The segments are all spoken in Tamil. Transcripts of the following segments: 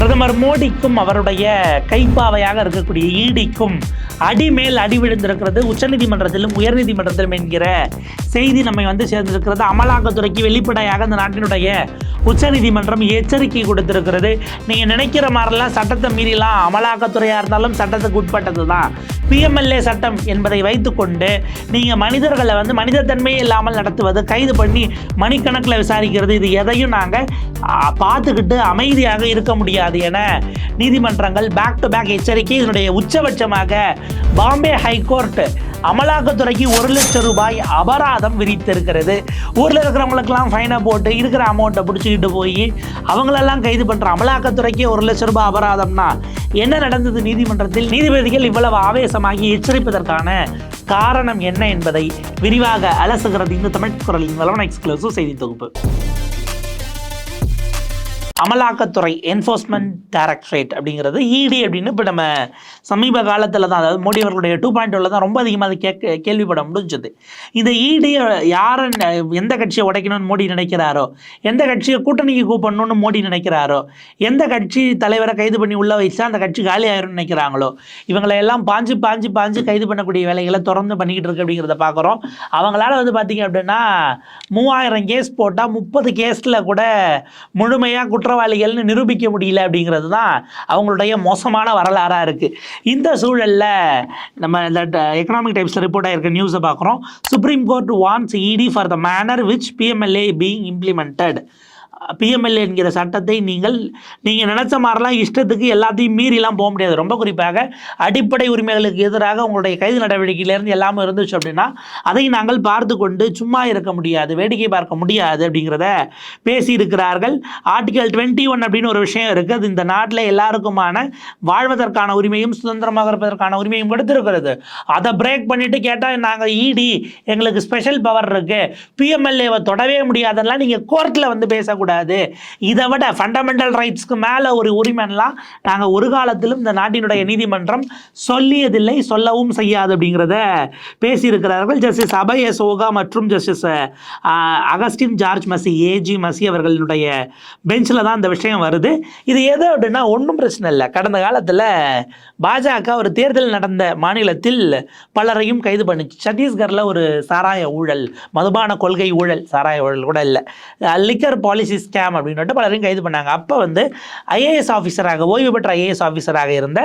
பிரதமர் மோடிக்கும் அவருடைய கைப்பாவையாக இருக்கக்கூடிய ஈடிக்கும் அடிமேல் அடி விழுந்திருக்கிறது. உச்சநீதிமன்றத்திலும் உயர்நீதிமன்றத்திலும் என்கிற செய்தி நம்மை வந்து சேர்ந்திருக்கிறது. அமலாக்கத்துறைக்கு வெளிப்படையாக இந்த நாட்டினுடைய உச்சநீதிமன்றம் எச்சரிக்கை கொடுத்திருக்கிறது. நீங்கள் நினைக்கிற மாதிரிலாம் சட்டத்தை மீறிலாம். அமலாக்கத்துறையாக இருந்தாலும் சட்டத்துக்கு உட்பட்டது தான் பிஎம்எல்ஏ சட்டம் என்பதை வைத்துக்கொண்டு நீங்கள் மனிதர்களை வந்து மனிதத்தன்மையே இல்லாமல் நடத்துவது கைது பண்ணி மணிக்கணக்கில் விசாரிக்கிறது. இது எதையும் நாங்கள் பார்த்துக்கிட்டு அமைதியாக இருக்க முடியாது. என நீதிமன்றங்கள் பேக் டு பேக் எச்சரிக்கை இதனுடைய உச்சபட்சமாக பாம்பே ஹைகோர்ட் அமலாக்கத்துறைக்கு ஒரு லட்சம் ரூபாய் அபராதம் விதித்திருக்கிறது. ஊரில் இருக்கிறவங்களுக்கெல்லாம் ஃபைனை போட்டு இருக்கிற அமௌண்ட்டை பிடிச்சிக்கிட்டு போய் அவங்களெல்லாம் கைது பண்ணுற அமலாக்கத்துறைக்கே ஒரு லட்சம் ரூபாய் அபராதம்னா என்ன நடந்தது நீதிமன்றத்தில்? நீதிபதிகள் இவ்வளவு ஆவேசமாகி எச்சரிப்பதற்கான காரணம் என்ன என்பதை விரிவாக அலசுகிறது இந்த தமிழ் குரலின் வளவன எக்ஸ்க்ளூசிவ் செய்தி தொகுப்பு. அமலாக்கத்துறை என்ஃபோர்ஸ்மெண்ட் டைரக்டரேட் அப்படிங்கிறது இடி அப்படின்னு இப்போ நம்ம சமீப காலத்தில் தான் அதாவது மோடி அவர்களுடைய டூ பாயிண்ட் தான் ரொம்ப அதிகமாக அது கேட்க கேள்விப்பட முடிஞ்சது. இந்த இடி யாரை எந்த கட்சியை உடைக்கணும்னு மோடி நினைக்கிறாரோ எந்த கட்சியை கூட்டணிக்கு கூப்பிடணும்னு மோடி நினைக்கிறாரோ எந்த கட்சி தலைவரை கைது பண்ணி உள்ள வச்சா அந்த கட்சி காலி ஆயிரும்னு நினைக்கிறாங்களோ இவங்களை எல்லாம் பாஞ்சு பாஞ்சு பாஞ்சு கைது பண்ணக்கூடிய வேலைகளை தொடர்ந்து பண்ணிக்கிட்டு இருக்கு அப்படிங்கிறத பார்க்குறோம் அவங்களால வந்து பார்த்தீங்க அப்படின்னா மூவாயிரம் கேஸ் போட்டால் முப்பது கேஸில் கூட முழுமையாக குற்றவாளிகள்னு நிரூபிக்க முடியல அப்படிங்கிறது தான் அவங்களுடைய மோசமான வரலாறாக இருக்குது இந்த சூழலில் நம்ம இந்த எக்கனாமிக் டைப்ஸ் ரிப்போர்ட் ஆகிருக்க நியூஸை பார்க்குறோம் supreme court warns ED for the manner which PMLA being implemented PMLA என்கிற சட்டத்தை நீங்கள் நீங்கள் நினச்ச மாதிரிலாம் இஷ்டத்துக்கு எல்லாத்தையும் மீறிலாம் போக முடியாது. ரொம்ப குறிப்பாக அடிப்படை உரிமைகளுக்கு எதிராக உங்களுடைய கைது நடவடிக்கையிலேருந்து எல்லாமே இருந்துச்சு அப்படின்னா அதை நாங்கள் பார்த்து கொண்டு சும்மா இருக்க முடியாது வேடிக்கை பார்க்க முடியாது அப்படிங்கிறத பேசியிருக்கிறார்கள். ஆர்டிகல் டுவெண்ட்டி ஒன் அப்படின்னு ஒரு விஷயம் இருக்குது. அது இந்த நாட்டில் எல்லாருக்குமான வாழ்வதற்கான உரிமையும் சுதந்திரமாக இருப்பதற்கான உரிமையும் கொடுத்துருக்கிறது. அதை பிரேக் பண்ணிட்டு கேட்டால் நாங்கள் இடி எங்களுக்கு ஸ்பெஷல் பவர் இருக்குது பிஎம்எல்ஏவை தொடவே முடியாதெல்லாம் நீங்கள் கோர்ட்டில் வந்து பண்ணக்கூடாது இதை விட ஃபண்டமெண்டல் ரைட்ஸ்க்கு மேலே ஒரு உரிமைலாம் நாங்கள் ஒரு காலத்திலும் இந்த நாட்டினுடைய நீதிமன்றம் சொல்லியதில்லை சொல்லவும் செய்யாது அப்படிங்கிறத பேசியிருக்கிறார்கள் ஜஸ்டிஸ் அபய சோகா மற்றும் justice Augustine George Masih AG Masih அவர்களுடைய பெஞ்சில் தான் இந்த விஷயம் வருது. இது எது அப்படின்னா ஒன்றும் பிரச்சனை இல்லை. கடந்த காலத்தில் பாஜக ஒரு தேர்தல் நடந்த மாநிலத்தில் பலரையும் கைது பண்ணிச்சு. சத்தீஸ்கரில் ஒரு சாராய ஊழல் மதுபான கொள்கை ஊழல் சாராய ஊழல் கூட இல்லை. லிக்கர் பாலிசி ஸ்கேம் அப்படின்னு பலரையும் கைது பண்ணாங்க. அப்போ வந்து ஐஏஎஸ் ஆஃபீஸராக ஓய்வு பெற்ற ஐஏஎஸ் ஆஃபீஸராக இருந்த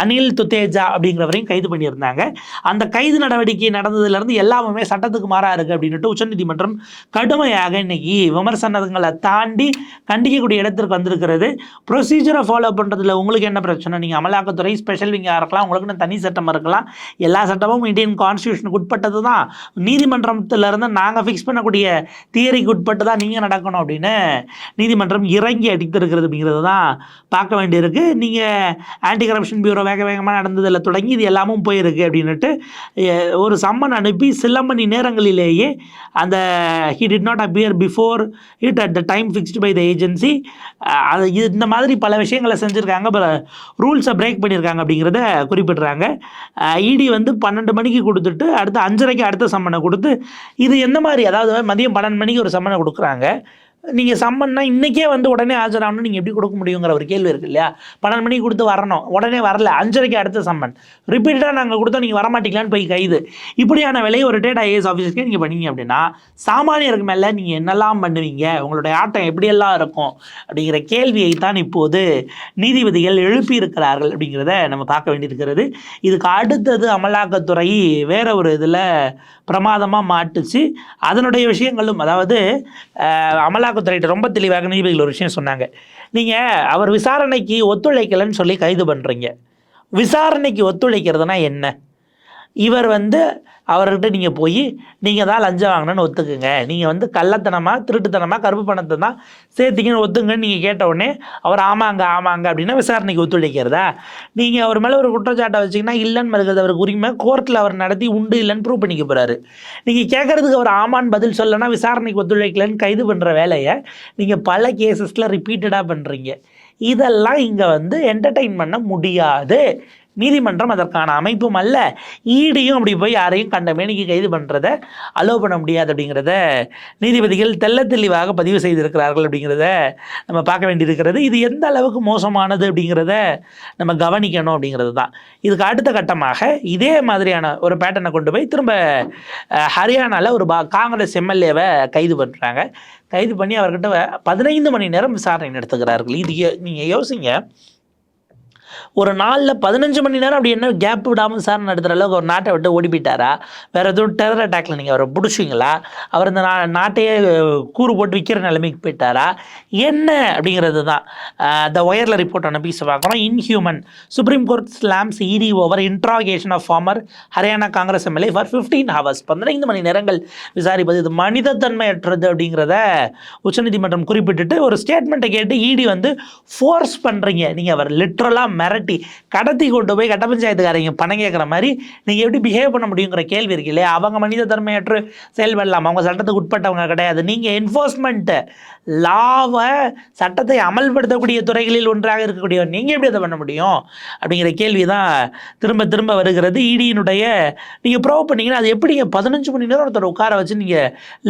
அனில் துத்தேஜா அப்படிங்கிறவரையும் கைது பண்ணியிருந்தாங்க. அந்த கைது நடவடிக்கை நடந்ததுலேருந்து எல்லாமே சட்டத்துக்கு மாறா இருக்குது அப்படின்ட்டு உச்சநீதிமன்றம் கடுமையாக இன்னைக்கு விமர்சனங்களை தாண்டி கண்டிக்கக்கூடிய இடத்திற்கு வந்திருக்கிறது. ப்ரொசீஜரை ஃபாலோ பண்ணுறதுல உங்களுக்கு என்ன பிரச்சனை? நீங்கள் அமலாக்கத்துறை ஸ்பெஷல் விங்காக இருக்கலாம் உங்களுக்கு தனி சட்டம் இருக்கலாம். எல்லா சட்டமும் இந்தியன் கான்ஸ்டியூஷனுக்கு உட்பட்டது தான் நீதிமன்றத்திலிருந்து நாங்கள் ஃபிக்ஸ் பண்ணக்கூடிய தியரிக்கு உட்பட்டு தான் நீங்கள் நடக்கணும் அப்படின்னு நீதிமன்றம் இறங்கி அடித்திருக்கிறது அப்படிங்கிறது தான் பார்க்க வேண்டியிருக்கு. நீங்கள் ஆன்டி கரப்ஷன் பியூரோ வேக வேகமாக நடந்ததில் தொடங்கி இது எல்லாமும் போயிருக்கு அப்படின்னுட்டு ஒரு சம்மன் அனுப்பி சில மணி நேரங்களிலேயே அந்த he did not appear before it at the time fixed by the agency அது இது- இந்த மாதிரி பல விஷயங்களை செஞ்சுருக்காங்க. பல ரூல்ஸை பிரேக் பண்ணியிருக்காங்க அப்படிங்கிறத குறிப்பிடுறாங்க. இடி வந்து பன்னெண்டு மணிக்கு கொடுத்துட்டு அடுத்து அஞ்சரைக்கு அடுத்த சம்மனை கொடுத்து இது எந்த மாதிரி அதாவது மதியம் பன்னெண்டு மணிக்கு ஒரு சம்மனை கொடுக்குறாங்க. நீங்கள் சம்மன்னா இன்றைக்கே வந்து உடனே ஆஜராகணும் நீங்கள் எப்படி கொடுக்க முடியுங்கிற ஒரு கேள்வி இருக்குது இல்லையா? பன்னெண்டு மணிக்கு கொடுத்து வரணும். உடனே வரல. அஞ்சரைக்கு அடுத்த சம்மன். ரிப்பீட்டடாக நாங்கள் கொடுத்தோம். நீங்கள் வரமாட்டீங்களான்னு போய் கைது. இப்படியான விலையை ஒரு ரிட்டையர்ட் ஐஏஎஸ் ஆஃபீஸர்க்கே நீங்கள் பண்ணீங்க அப்படின்னா சாமானியருக்கு மேலே நீங்கள் என்னெல்லாம் பண்ணுவீங்க? உங்களுடைய ஆட்டம் எப்படியெல்லாம் இருக்கும்? அப்படிங்கிற கேள்வியை தான் இப்போது நீதிபதிகள் எழுப்பியிருக்கிறார்கள் அப்படிங்கிறத நம்ம பார்க்க வேண்டியிருக்கிறது. இதுக்கு அடுத்தது அமலாக்கத்துறை வேற ஒரு இதில் பிரமாதமாக மாட்டுச்சு. அதனுடைய விஷயங்களும் அதாவது அமலா அமலாக்கத்துறையிட்ட ரொம்ப தெளிவாக நீதிபதிகள் ஒரு விஷயம் சொன்னாங்க. நீங்கள் அவர் விசாரணைக்கு ஒத்துழைக்கலைன்னு சொல்லி கைது பண்ணுறீங்க விசாரணைக்கு ஒத்துழைக்கிறதுனா என்ன? இவர் வந்து அவர்கிட்ட நீங்கள் போய் நீங்கள் தான் லஞ்சம் வாங்கினேன்னு ஒத்துக்குங்க. நீங்கள் வந்து கள்ளத்தனமாக திருட்டுத்தனமாக கருப்பு பணத்தை தான் சேர்த்திங்கன்னு ஒத்துங்கன்னு நீங்கள் கேட்ட உடனே அவர் ஆமாங்க ஆமாங்க அப்படின்னா விசாரணைக்கு ஒத்துழைக்கிறதா? நீங்கள் அவர் மேலே ஒரு குற்றச்சாட்டை வச்சிங்கன்னா இல்லைன்னு மறுக்கிறது அவருக்கு உரிமை கோர்ட்டில் அவர் நடத்தி உண்டு இல்லைன்னு ப்ரூவ் பண்ணிக்க போகிறாரு நீங்கள் கேட்குறதுக்கு அவர் ஆமான்னு பதில் சொல்லனா விசாரணைக்கு ஒத்துழைக்கலன்னு கைது பண்ணுற வேலையை நீங்கள் பல கேசஸில் ரிப்பீட்டடாக பண்ணுறீங்க இதெல்லாம் இங்கே வந்து என்டர்டெயின் பண்ண முடியாது. நீதிமன்றம் அதற்கான அமைப்பும் அல்ல ஈடியும் அப்படி போய் யாரையும் கண்ட மேனிக்கு கைது பண்ணுறத அலோவ் பண்ண முடியாது அப்படிங்கிறத நீதிபதிகள் தெள்ள தெளிவாக பதிவு செய்திருக்கிறார்கள் அப்படிங்கிறத நம்ம பார்க்க வேண்டியிருக்கிறது. இது எந்த அளவுக்கு மோசமானது அப்படிங்கிறத நம்ம கவனிக்கணும் அப்படிங்கிறது தான். இதுக்கு அடுத்த கட்டமாக இதே மாதிரியான ஒரு பேட்டர்னை கொண்டு போய் திரும்ப ஹரியானாவில் ஒரு பா காங்கிரஸ் எம்எல்ஏவை கைது பண்ணுறாங்க கைது பண்ணி அவர்கிட்ட பதினைந்து மணி நேரம் விசாரணை நடத்துகிறார்கள். இது யோ- யோசிங்க. ஒரு நாளில் பதினஞ்சு மணி நேரம் அப்படி என்ன கேப் விடாமல் சார் நடத்துகிற அளவுக்கு ஒரு நாட்டை விட்டு ஓடி போயிட்டாரா வேறு எதுவும் டெரர் அட்டாக்ல நீங்கள் அவரை பிடிச்சிங்களா? அவர் இந்த நா நாட்டையே கூறு போட்டு விற்கிற நிலைமைக்கு போயிட்டாரா? என்ன அப்படிங்கிறது தான் த ஒயரில் ரிப்போர்ட் ஆன பீஸை பார்க்குறோம் inhuman supreme court slams ED over interrogation of former Haryana Congress MLA for fifteen hours பதினைந்து மணி நேரங்கள் விசாரிப்பது இது மனிதத்தன்மையற்றது அப்படிங்கிறத உச்சநீதிமன்றம் குறிப்பிட்டுட்டு ஒரு ஸ்டேட்மெண்ட்டை கேட்டு இடி வந்து ஃபோர்ஸ் பண்ணுறீங்க நீங்கள் அவர் லிட்ரலாக மிரட்டி கடத்தி கொண்டு போய் கட்ட பஞ்சாயத்துக்காரங்க பணம் கேட்குற மாதிரி நீங்கள் எப்படி பிஹேவ் பண்ண முடியுங்கிற கேள்வி இருக்கு இல்லையா? அவங்க மனித தன்மையற்று செயல்படலாம். அவங்க சட்டத்துக்கு உட்பட்டவங்க கிடையாது. நீங்கள் என்ஃபோர்ஸ்மெண்ட்டு லாவை சட்டத்தை அமல்படுத்தக்கூடிய துறைகளில் ஒன்றாக இருக்கக்கூடிய நீங்கள் எப்படி அதை பண்ண முடியும்? அப்படிங்கிற கேள்வி தான் திரும்ப திரும்ப வருகிறது. இடியினுடைய நீங்கள் ப்ரோவ் பண்ணீங்கன்னா அது எப்படிங்க பதினஞ்சு மணி நேரம் ஒருத்தர் உட்கார வச்சு நீங்கள்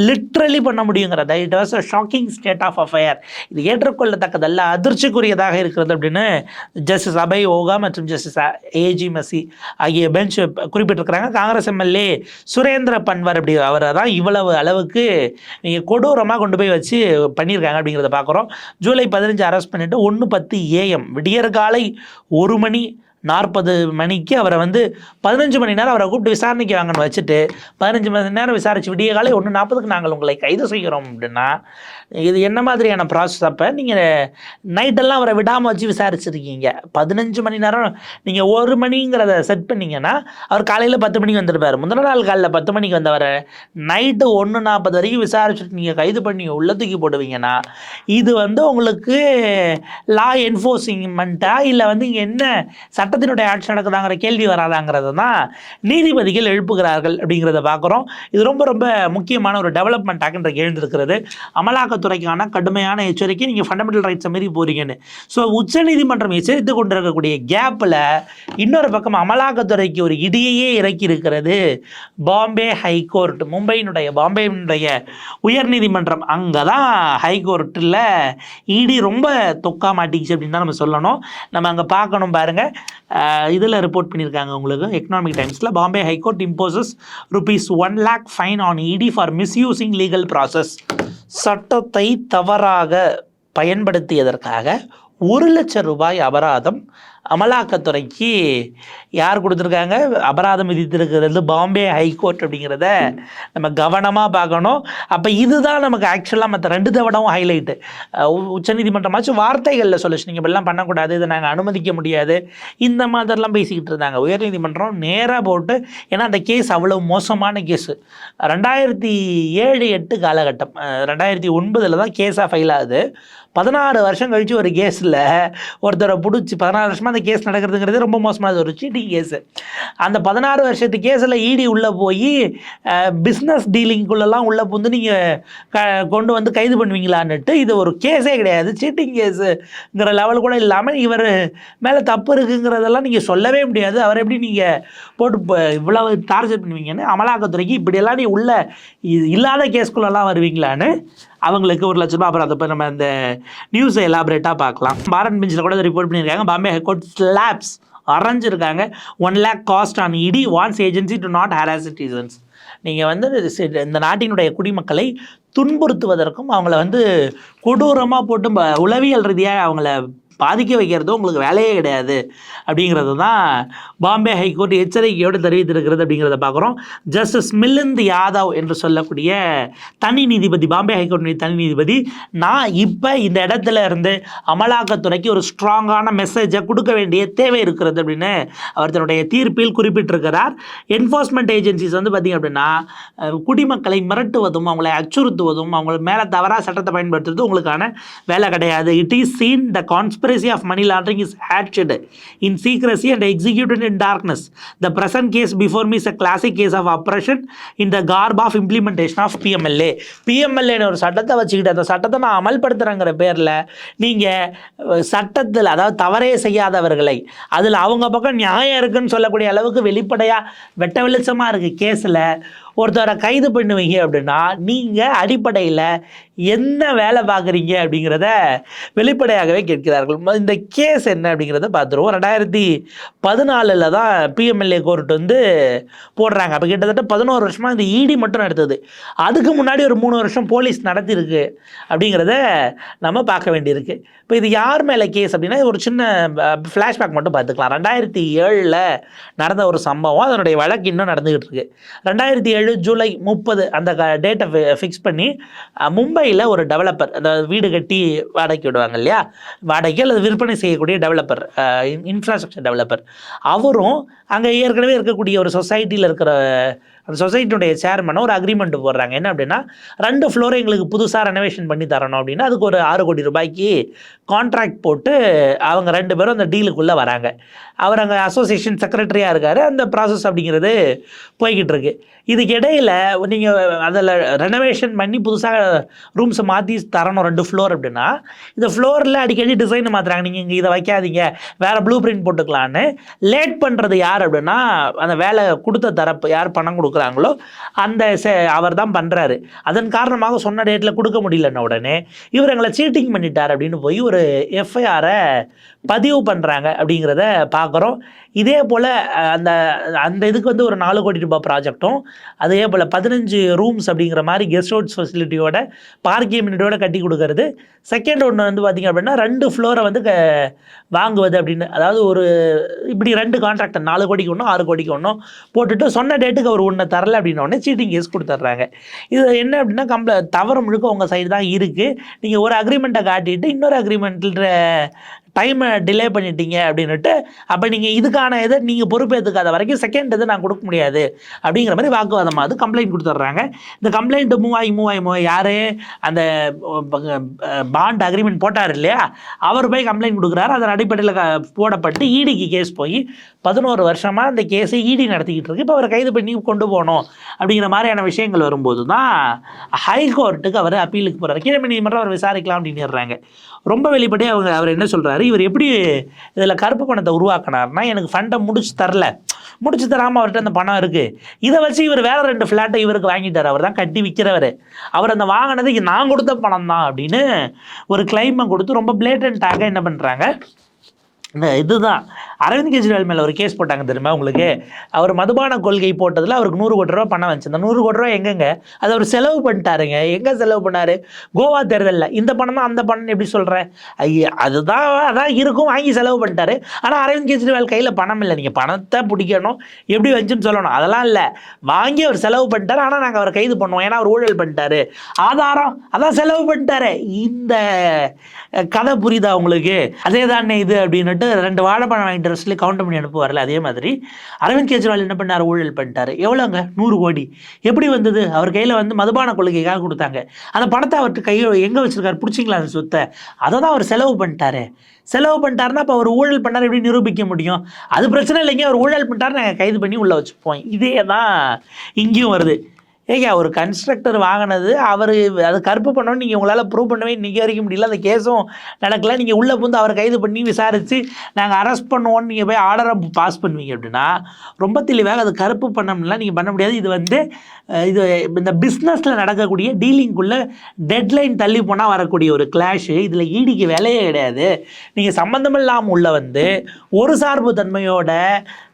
லிட்ரலி பண்ண முடியுங்கிறத? It was a shocking state of affair இது ஏற்றுக்கொள்ளத்தக்கதல்ல அதிர்ச்சிக்குரியதாக இருக்கிறது அப்படின்னு ஜஸ்டிஸ் ரபை ஓகா மற்றும் ஜஸ்டிஸ் ஏஜி மசி ஆகிய பெஞ்ச் குறிப்பிட்டிருக்கிறாங்க. காங்கிரஸ் எம்எல்ஏ சுரேந்திர பன்வர் அப்படி அவரை தான் இவ்வளவு அளவுக்கு நீங்கள் கொடூரமாக கொண்டு போய் வச்சு பண்ணியிருக்காங்க அப்படிங்கிறத பார்க்குறோம் ஜூலை பதினஞ்சு அரெஸ்ட் பண்ணிவிட்டு ஒன்று பத்து ஏஎம் விடியற்காலை ஒரு மணி நாற்பது மணிக்கு அவரை வந்து பதினஞ்சு மணி நேரம் அவரை கூப்பிட்டு விசாரணைக்கு வாங்கன்னு வச்சுட்டு பதினஞ்சு மணி நேரம் விசாரிச்சு விடிய காலை ஒன்று நாற்பதுக்கு நாங்கள் உங்களை கைது செய்கிறோம் அப்படின்னா இது என்ன மாதிரியான ப்ராசஸ் அப்போ? நீங்கள் நைட்டெல்லாம் அவரை விடாமல் வச்சு விசாரிச்சிருக்கீங்க. பதினஞ்சு மணி நேரம் நீங்கள் ஒரு மணிங்கிறத செட் பண்ணீங்கன்னா அவர் காலையில் பத்து மணிக்கு வந்துருப்பார். முந்தின நாள் காலையில் பத்து மணிக்கு வந்தவரை நைட்டு ஒன்று நாற்பது வரைக்கும் விசாரிச்சுட்டு நீங்கள் கைது பண்ணி உள்ள தூக்கி போடுவீங்கன்னா இது வந்து உங்களுக்கு லா என்ஃபோர்ஸிங்மெண்ட்டாக இல்லை வந்து இங்கே என்ன சட்டத்தினுடைய ஆட்சி நடக்குதாங்கிற கேள்வி வராதாங்கிறது தான் நீதிபதிகள் எழுப்புகிறார்கள் அப்படிங்கிறத பார்க்குறோம். இது ரொம்ப ரொம்ப முக்கியமான ஒரு டெவலப்மெண்ட்டாக இன்றைக்கு எழுந்திருக்கிறது. அமலாக்கத்துறைக்கான கடுமையான எச்சரிக்கை நீங்கள் ஃபண்டமெண்டல் ரைட்ஸை மீறி போகிறீங்கன்னு ஸோ உச்சநீதிமன்றம் எச்சரித்து கொண்டிருக்கக்கூடிய கேப்பில் இன்னொரு பக்கம் அமலாக்கத்துறைக்கு ஒரு இடியையே இறக்கி இருக்கிறது பாம்பே ஹைகோர்ட் மும்பையினுடைய பாம்பேனுடைய உயர்நீதிமன்றம். அங்கே தான் ஹைகோர்ட்டில் இடி ரொம்ப தொக்கா மாட்டிக்கிச்சு அப்படின்னு தான் நம்ம சொல்லணும். நம்ம அங்கே பார்க்கணும் பாருங்கள் இதில் ரிப்போர்ட் பண்ணியிருக்காங்க உங்களுக்கு. எக்கனாமிக் டைம்ஸில் Bombay high court imposes rupees one lakh fine on ED for misusing legal process சட்டத்தை தவறாக பயன்படுத்தியதற்காக ஒரு லட்சம் ரூபாய் அபராதம் அமலாக்கத்துறைக்கு யார் கொடுத்துருக்காங்க? அபராதம் விதித்திருக்கிறது பாம்பே ஹைகோர்ட் அப்படிங்கிறத நம்ம கவனமாக பார்க்கணும். அப்போ இதுதான் நமக்கு ஆக்சுவலாக மற்ற ரெண்டு தவடவும் ஹைலைட்டு உச்சநீதிமன்றமாச்சும் வார்த்தைகளில் சொல்லுச்சு. நீங்கள் இப்படிலாம் பண்ணக்கூடாது இதை நாங்கள் அனுமதிக்க முடியாது. இந்த மாதிரிலாம் பேசிக்கிட்டு இருந்தாங்க. உயர்நீதிமன்றம் நேராக போட்டு ஏன்னா அந்த கேஸ் அவ்வளோ மோசமான கேஸு ரெண்டாயிரத்தி ஏழு எட்டு காலகட்டம். ரெண்டாயிரத்தி ஒன்பதில் தான் கேஸாக ஃபைல் ஆகுது. பதினாறு வருஷம் கழித்து ஒரு கேஸில் ஒருத்தரை பிடிச்சி பதினாறு வருஷமாக அந்த கேஸ் நடக்கிறதுங்கிறது ரொம்ப மோசமானது ஒரு சீட்டிங் கேஸு அந்த பதினாறு வருஷத்து கேஸில் இடி உள்ளே போய் பிஸ்னஸ் டீலிங்குள்ளெல்லாம் உள்ளே புந்து நீங்கள் க கொண்டு வந்து கைது பண்ணுவீங்களான்னுட்டு இது ஒரு கேஸே கிடையாது. சீட்டிங் கேஸுங்கிற லெவல் கூட இல்லாமல் இவர் மேலே தப்பு இருக்குங்கிறதெல்லாம் நீங்கள் சொல்லவே முடியாது. அவர் எப்படி நீங்கள் போட்டு இப்போ இவ்வளவு டார்ச்சர் பண்ணுவீங்கன்னு அமலாக்கத்துறைக்கு இப்படியெல்லாம் நீ உள்ள இல்லாத கேஸ்குள்ளெல்லாம் வருவீங்களான்னு அவங்களுக்கு ஒரு லட்ச ரூபாய் அப்புறம் அதை நம்ம அந்த நியூஸை எலாபரேட்டாக பார்க்கலாம். பாரத் பெஞ்சில் கூட ரிப்போர்ட் பண்ணியிருக்காங்க. Bombay high court slaps அரைஞ்சிருக்காங்க. One lakh cost on ED warns agency to not harass citizens நீங்கள் வந்து இந்த நாட்டினுடைய குடிமக்களை துன்புறுத்துவதற்கும் அவங்கள வந்து கொடூரமாக போட்டு ப- உளவியல் ரீதியாக அவங்கள பாதிக்க வைக்கிறது உங்களுக்கு வேலையே கிடையாது. அப்படிங்கிறது தான் பாம்பே ஹைகோர்ட் எச்சரிக்கையோடு தெரிவித்திருக்கிறது அப்படிங்கிறத பார்க்குறோம். ஜஸ்டிஸ் மிலிந்த் யாதவ் என்று சொல்லக்கூடிய தனி நீதிபதி பாம்பே ஹைகோர்ட் தனி நீதிபதி நான் இப்போ இந்த இடத்துல இருந்து அமலாக்கத்துறைக்கு ஒரு ஸ்ட்ராங்கான மெசேஜை கொடுக்க வேண்டிய தேவை இருக்கிறது அப்படின்னு அவர் தன்னுடைய தீர்ப்பில் குறிப்பிட்டிருக்கிறார். என்ஃபோர்ஸ்மெண்ட் ஏஜென்சிஸ் வந்து பார்த்திங்க அப்படின்னா குடிமக்களை மிரட்டுவதும் அவங்களை அச்சுறுத்துவதும் அவங்களுக்கு மேலே தவறாக சட்டத்தை பயன்படுத்துறது உங்களுக்கான வேலை கிடையாது. It is seen the conspiracy conspiracy of money laundering is hatched in secrecy and executed in darkness. The present case before me is a classic case of oppression in the garb of implementation of PMLA. பிஎம்எல்ஏன்னு ஒரு சட்டத்தை வச்சுக்கிட்டு அந்த சட்டத்தை நான் அமல்படுத்துகிறேங்கிற பேரில் நீங்கள் சட்டத்தில் அதாவது தவறே செய்யாதவர்களை அதில் அவங்க பக்கம் நியாயம் இருக்குன்னு சொல்லக்கூடிய அளவுக்கு வெளிப்படையாக வெட்ட வெளிச்சமாக இருக்குது கேஸில் ஒருத்தரை கைது பண்ணுவீங்க அப்படின்னா நீங்கள் அடிப்படையில் என்ன வேலை பார்க்குறீங்க அப்படிங்கிறத வெளிப்படையாகவே கேட்கிறார்கள். இந்த கேஸ் என்ன அப்படிங்கிறத பார்த்துருவோம். ரெண்டாயிரத்தி பதினாலில் தான் பிஎம்எல்ஏ கோர்ட் வந்து போடுறாங்க. அப்போ கிட்டத்தட்ட பதினோரு வருஷமாக இந்த இடி மட்டும் நடத்துது அதுக்கு முன்னாடி ஒரு மூணு வருஷம் போலீஸ் நடத்தியிருக்கு அப்படிங்கிறத நம்ம பார்க்க வேண்டியிருக்கு. இப்போ இது யார் மேலே கேஸ் அப்படின்னா ஒரு சின்ன ஃப்ளாஷ்பேக் மட்டும் பார்த்துக்கலாம். ரெண்டாயிரத்தி ஏழில் நடந்த ஒரு சம்பவம் அதனுடைய வழக்கு இன்னும் நடந்துக்கிட்டு இருக்கு. ரெண்டாயிரத்தி ஏழு ஜூலை முப்பது அந்த டேட்டை ஃபிக்ஸ் பண்ணி மும்பையில் ஒரு டெவலப்பர் அந்த வீடு கட்டி வாடகைக்கு விடுவாங்க இல்லையா? வாடகை அல்லது விற்பனை செய்யக்கூடிய டெவலப்பர் இன்ஃப்ராஸ்ட்ரக்சர் டெவலப்பர் அவரும் அங்கே ஏற்கனவே இருக்கக்கூடிய ஒரு சொசைட்டியில் இருக்கிற அந்த சொசைட்டியுடைய சேர்மனை ஒரு அக்ரிமெண்ட் போடுறாங்க. என்ன அப்படின்னா ரெண்டு ஃப்ளோரை எங்களுக்கு புதுசாக ரெனோவேஷன் பண்ணி தரணும் அப்படின்னா அதுக்கு ஒரு ஆறு கோடி ரூபாய்க்கு கான்ட்ராக்ட் போட்டு அவங்க ரெண்டு பேரும் அந்த டீலுக்குள்ளே வராங்க. அவர் அங்கே அசோசியேஷன் செக்ரட்டரியாக இருக்கார். அந்த ப்ராசஸ் அப்படிங்கிறது போய்கிட்டு இருக்கு இதுக்கு இடையில் நீங்கள் அதில் ரெனோவேஷன் பண்ணி புதுசாக ரூம்ஸை மாற்றி தரணும் ரெண்டு ஃப்ளோர் அப்படின்னா இந்த ஃப்ளோரில் அடிக்கடி டிசைன் மாற்றுறாங்க நீங்கள் இங்கே இதை வைக்காதீங்க வேறு ப்ளூ பிரிண்ட் போட்டுக்கலான்னு. லேட் பண்ணுறது யார் அப்படின்னா அந்த வேலை கொடுத்த தரப்பு யார் பணம் கொடுக்குறாங்களோ அந்த அவர் தான் பண்ணுறாரு அதன் காரணமாக சொன்ன டேட்டில் கொடுக்க முடியலன்ன உடனே இவர் எங்களை சீட்டிங் பண்ணிட்டார் அப்படின்னு போய் ஒரு எஃப்ஐஆரை பதிவு பண்ணுறாங்க அப்படிங்கிறத பார்க்குறோம் இதே போல் அந்த அந்த இதுக்கு வந்து ஒரு நாலு கோடி ரூபாய் ப்ராஜெக்ட்டும் அதே போல் பதினஞ்சு ரூம்ஸ் அப்படிங்கிற மாதிரி கெஸ்ட் ஹவுஸ் ஃபெசிலிட்டியோட பார்க்கிங் யூனிட்டோட கட்டி கொடுக்கறது. செகண்ட் ஒன்று வந்து பார்த்திங்க அப்படின்னா ரெண்டு ஃப்ளோரை வந்து க வாங்குவது அப்படின்னு. அதாவது ஒரு இப்படி ரெண்டு கான்ட்ராக்டர் நாலு கோடிக்கு ஒன்றும் ஆறு கோடிக்கு ஒன்றும் போட்டுட்டு சொன்ன டேட்டுக்கு அவர் ஒன்று தரல அப்படின்ன உடனே சீட்டிங் கேஸ் கொடுத்துட்றாங்க. இது என்ன அப்படின்னா கம்ப்ள தவறு முழுக்க உங்கள் சைடு தான் இருக்குது நீங்கள் ஒரு அக்ரிமெண்ட்டை காட்டிட்டு இன்னொரு அக்ரிமெண்ட்டில் டைமை டிலே பண்ணிட்டீங்க அப்படின்னுட்டு அப்போ நீங்கள் இதுக்கான இதை நீங்கள் பொறுப்பேற்றுக்காத வரைக்கும் செகண்ட் இது நான் கொடுக்க முடியாது அப்படிங்கிற மாதிரி வாக்குவாதமாக அது கம்ப்ளைண்ட் கொடுத்துட்றாங்க. இந்த கம்ப்ளைண்ட் மூவ் ஆகி மூவ் ஆகி மூவ் யார் அந்த பாண்ட் அக்ரிமெண்ட் போட்டார் இல்லையா? அவர் போய் கம்ப்ளைண்ட் கொடுக்குறாரு. அதன் அடிப்படையில் க- போடப்பட்டு ஈடிக்கு கேஸ் போய் பதினோரு வருஷமாக அந்த கேஸை ஈடி நடத்திக்கிட்டு இருக்கு. இப்போ அவரை கைது பண்ணி கொண்டு போகணும் அப்படிங்கிற மாதிரியான விஷயங்கள் வரும்போது தான் ஹைகோர்ட்டுக்கு அவர் அப்பீலுக்கு போகிறார் கீழமை நீதிமன்றம் அவர் விசாரிக்கலாம் அப்படின்னு ரொம்ப வெளிப்படையாக அவங்க அவர் என்ன சொல்கிறாரு இவர் எப்படி இதில் கருப்பு பணத்தை உருவாக்கினார்னா எனக்கு ஃபண்டை முடிச்சு தரல. முடிச்சு தராமல் அவர்கிட்ட அந்த பணம் இருக்குது இதை வச்சு இவர் வேற ரெண்டு ஃப்ளாட்டை இவருக்கு வாங்கிட்டார். அவர் தான் கட்டி விற்கிறவர் அவர் அந்த வாங்கினது நான் கொடுத்த பணம் தான் அப்படின்னு ஒரு கிளைமை கொடுத்து ரொம்ப பிளேட்டன்ட்டாக என்ன பண்ணுறாங்க இந்த இதுதான். அரவிந்த் கெஜ்ரிவால் மேலே ஒரு கேஸ் போட்டாங்க தெரியுமா உங்களுக்கு? அவர் மதுபான கொள்கை போட்டதில் அவருக்கு நூறு கோடி ரூபா பணம் வந்துச்சு. அந்த நூறு கோடி ரூபா எங்கெங்க? அதை அவர் செலவு பண்ணிட்டாருங்க. எங்கே செலவு பண்ணாரு? கோவா தேர்தலில். இந்த பணம் தான் அந்த பணம் எப்படி சொல்கிறேன் ஐயா அதுதான் அதான் இருக்கும். வாங்கி செலவு பண்ணிட்டாரு. ஆனால் அரவிந்த் கெஜ்ரிவால் கையில் பணம் இல்லை. நீங்கள் பணத்தை பிடிக்கணும். எப்படி வந்துச்சுன்னு சொல்லணும். அதெல்லாம் இல்லை. வாங்கி அவர் செலவு பண்ணிட்டாரு. ஆனால் நாங்கள் அவரை கைது பண்ணுவோம். ஏன்னா அவர் ஊழல் பண்ணிட்டாரு. ஆதாரம். அதான் செலவு பண்ணிட்டாரு. இந்த கதை புரியுதா உங்களுக்கு? அதே தானே இது பண்ணிட்டு ரெண்டு வாழைப்பழம் வாங்கிட்டு சொல்லி கவுண்ட் பண்ணி அனுப்புவார்ல அதே மாதிரி. அரவிந்த் கெஜ்ரிவால் என்ன பண்ணார்? ஊழல் பண்ணிட்டாரு. எவ்வளோங்க நூறு கோடி. எப்படி வந்தது? அவர் கையில் வந்து மதுபான கொள்கைக்காக கொடுத்தாங்க. அந்த பணத்தை அவர்கிட்ட கையில் எங்கே வச்சுருக்காரு? பிடிச்சிங்களா அந்த சொத்தை? அதை தான் அவர் செலவு பண்ணிட்டாரு. செலவு பண்ணிட்டாருன்னா அப்போ அவர் ஊழல் பண்ணார் எப்படி நிரூபிக்க முடியும்? அது பிரச்சனை இல்லைங்க. அவர் ஊழல் பண்ணிட்டாரு நாங்கள் கைது பண்ணி உள்ளே வச்சுப்போம். இதே தான் இங்கேயும் வருது. ஏங்க ஒரு கன்ஸ்ட்ரக்டர் வாங்கினது அவர் அது கருப்பு பண்ணோன்னு நீங்கள் உங்களால் ப்ரூவ் பண்ணவே இன்றைக்கி வரைக்கும் முடியல. அந்த கேஸும் நடக்கல. நீங்கள் உள்ளே புந்து அவரை கைது பண்ணி விசாரித்து நாங்கள் அரெஸ்ட் பண்ணுவோன்னு நீங்கள் போய் ஆர்டரை பாஸ் பண்ணுவீங்க அப்படின்னா ரொம்ப தெளிவாக அது கருப்பு பண்ணோம்னா நீங்கள் பண்ண முடியாது. இது வந்து இது இந்த பிஸ்னஸில் நடக்கக்கூடிய டீலிங்குள்ளே டெட்லைன் தள்ளி போனால் வரக்கூடிய ஒரு கிளாஷு இதில் ஈடிக்கு வேலையே கிடையாது. நீங்கள் சம்மந்தமில்லாமல் உள்ள வந்து ஒரு சார்பு தன்மையோட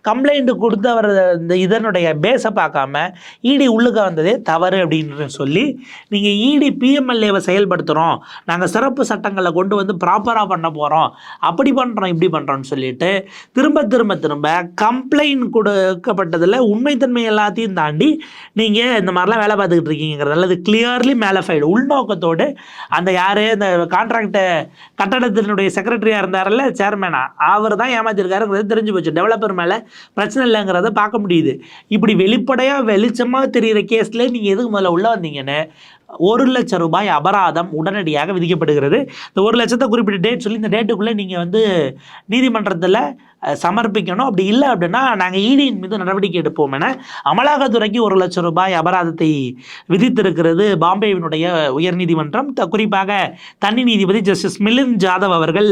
கம்ப்ளைண்ட் கொடுத்தவர் இந்த இதனுடைய பேஸை பார்க்காம இடி உள்ளுக்க வந்ததே தவறு அப்படின்னு சொல்லி நீங்கள் இடி பிஎம்எல்ஏவை செயல்படுத்துகிறோம் நாங்கள் சிறப்பு சட்டங்களை கொண்டு வந்து ப்ராப்பராக பண்ண போகிறோம் அப்படி பண்ணுறோம் இப்படி பண்ணுறோம்னு சொல்லிட்டு திரும்ப திரும்ப திரும்ப கம்ப்ளைண்ட் கொடுக்கப்பட்டதில் உண்மைத்தன்மை எல்லாத்தையும் தாண்டி நீங்கள் இந்த மாதிரிலாம் வேலை பார்த்துக்கிட்டு இருக்கீங்கிறதால அது கிளியர்லி மேலஃபைடு உள்நோக்கத்தோடு அந்த யார் இந்த கான்ட்ராக்டை கட்டடத்தினுடைய செக்ரட்டரியாக இருந்தார்ல சேர்மேனா அவர் தான் ஏமாத்திருக்காருங்கிறது தெரிஞ்சு போச்சு. டெவலப்பர் மேலே பிரச்சனை இல்லைங்கிறத பார்க்க முடியுது. இப்படி வெளிப்படையாக வெளிச்சமாக தெரிகிற கேஸில் நீங்கள் எதுக்கு முதல்ல உள்ளே வந்தீங்கன்னு ஒரு லட்சம் ரூபாய் அபராதம் உடனடியாக விதிக்கப்படுகிறது. இந்த ஒரு லட்சத்தை குறிப்பிட்ட டேட் சொல்லி இந்த டேட்டுக்குள்ளே நீங்கள் வந்து நீதிமன்றத்தில் சமர்ப்பிக்கணும். அப்படி இல்லை அப்படின்னா நாங்கள் ஈடியின் மீது நடவடிக்கை எடுப்போம் என அமலாக்கத்துறைக்கு ஒரு லட்சம் ரூபாய் அபராதத்தை விதித்திருக்கிறது பாம்பேவினுடைய உயர்நீதிமன்றம் குறிப்பாக தனி நீதிபதி ஜஸ்டிஸ் மிலிந்த் ஜாதவ் அவர்கள்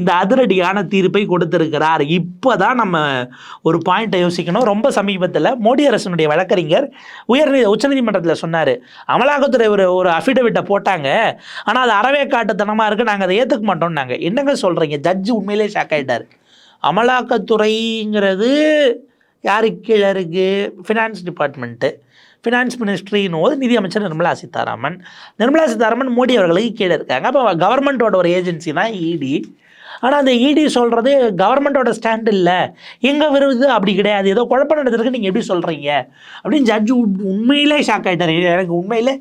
இந்த அதிரடியான தீர்ப்பை கொடுத்திருக்கிறார். இப்போ தான் நம்ம ஒரு பாயிண்ட்டை யோசிக்கணும். ரொம்ப சமீபத்தில் மோடி அரசினுடைய வழக்கறிஞர் உயர்நீ உச்சநீதிமன்றத்தில் சொன்னார் அமலாக்கத்துறை ஒரு ஒரு அஃபிடவிட்டை போட்டாங்க. ஆனால் அது அறவே காட்டுத்தனமாக இருக்குது நாங்கள் அதை ஏற்றுக்க மாட்டோம்னாங்க. என்னங்க சொல்கிறீங்க ஜட்ஜு உண்மையிலே ஷாக் ஆகிட்டார் அமலாக்கத்துறைங்கிறது யாருக்கு கீழே இருக்குது ஃபினான்ஸ் டிபார்ட்மெண்ட்டு ஃபினான்ஸ் மினிஸ்ட்ரின்னு போது நிதியமைச்சர் நிர்மலா சீதாராமன். நிர்மலா சீதாராமன் மோடி அவர்களுக்கு கீழே இருக்காங்க. அப்போ கவர்மெண்ட்டோட ஒரு ஏஜென்சி தான் இடி ஆனால் அந்த இடி சொல்கிறது கவர்மெண்ட்டோட ஸ்டாண்ட் இல்லை. எங்கள் விருது அப்படி கிடையாது. ஏதோ குழப்பம் நடந்திருக்கு. நீங்கள் எப்படி சொல்கிறீங்க அப்படின்னு ஜட்ஜு உண்மையிலே ஷாக் ஆகிட்டார் எனக்கு உண்மையில்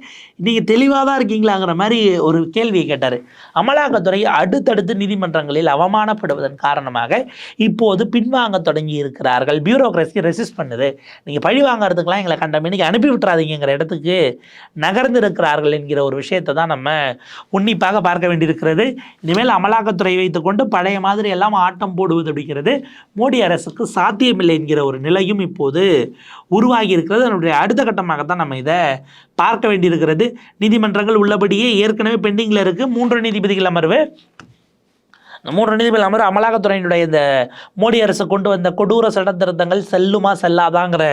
நீங்கள் தெளிவாக தான் இருக்கீங்களாங்கிற மாதிரி ஒரு கேள்வியை கேட்டார். அமலாக்கத்துறை அடுத்தடுத்து நீதிமன்றங்களில் அவமானப்படுவதன் காரணமாக இப்போது பின்வாங்க தொடங்கி இருக்கிறார்கள். பியூரோக்ரஸி ரெசிஸ்ட் பண்ணுது. நீங்கள் பழி வாங்குறதுக்கெல்லாம் எங்களை கண்ட மணிக்கு அனுப்பி விட்டுறாதீங்கிற இடத்துக்கு நகர்ந்திருக்கிறார்கள் என்கிற ஒரு விஷயத்தை தான் நம்ம உன்னிப்பாக பார்க்க வேண்டியிருக்கிறது. இனிமேல் அமலாக்கத்துறை வைத்துக்கொண்டு பழைய மாதிரி எல்லாம் ஆட்டம் போடுவது அப்படிங்கிறது மோடி அரசுக்கு சாத்தியமில்லை என்கிற ஒரு நிலையும் இப்போது உருவாகி இருக்கிறது. அதனுடைய அடுத்த கட்டமாகத்தான் நம்ம இதை பார்க்க வேண்டியிருக்கிறது. நீதிமன்றங்கள் உள்ளபடியே ஏற்கனவே பெண்டிங்கில் இருக்குது மூன்று நீதிபதிகள் அமர்வு மூன்று நீதிபதி அமர்வு அமலாக்கத்துறையினுடைய இந்த மோடி அரசு கொண்டு வந்த கொடூர சட்ட திருத்தங்கள் செல்லுமா செல்லாதாங்கிற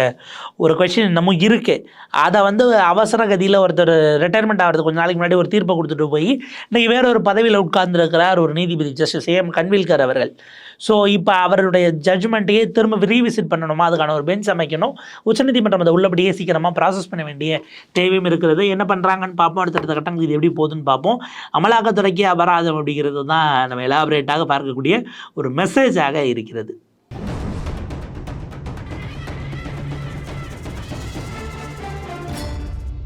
ஒரு கொஷின் இன்னமும் இருக்குது அதை வந்து அவசர கதியில் ஒருத்தர் ரிட்டையர்மெண்ட் ஆகிறது கொஞ்ச நாளைக்கு முன்னாடி ஒரு தீர்ப்பை கொடுத்துட்டு போய் இன்னைக்கு வேற ஒரு பதவியில் உட்கார்ந்துருக்கிறார் ஒரு நீதிபதி ஜஸ்டிஸ் ஏஎம் கன்வில்கர் அவர்கள். ஸோ இப்போ அவருடைய ஜட்ஜ்மெண்ட்டையே திரும்ப ரீவிசிட் பண்ணணுமா? அதுக்கான ஒரு பெஞ்ச் அமைக்கணும். உச்சநீதிமன்றம் அதை உள்ளபடியே சீக்கிரமாக ப்ராசஸ் பண்ண வேண்டிய தேவையும் இருக்கிறது. என்ன பண்ணுறாங்கன்னு பார்ப்போம். அடுத்தடுத்த கட்டங்கள் இது எப்படி போகுதுன்னு பார்ப்போம். அமலாக்கத்துறைக்கு அபராதம் அப்படிங்கிறது தான் நம்ம எலாபரேட்டாக பார்க்கக்கூடிய ஒரு மெசேஜாக இருக்கிறது.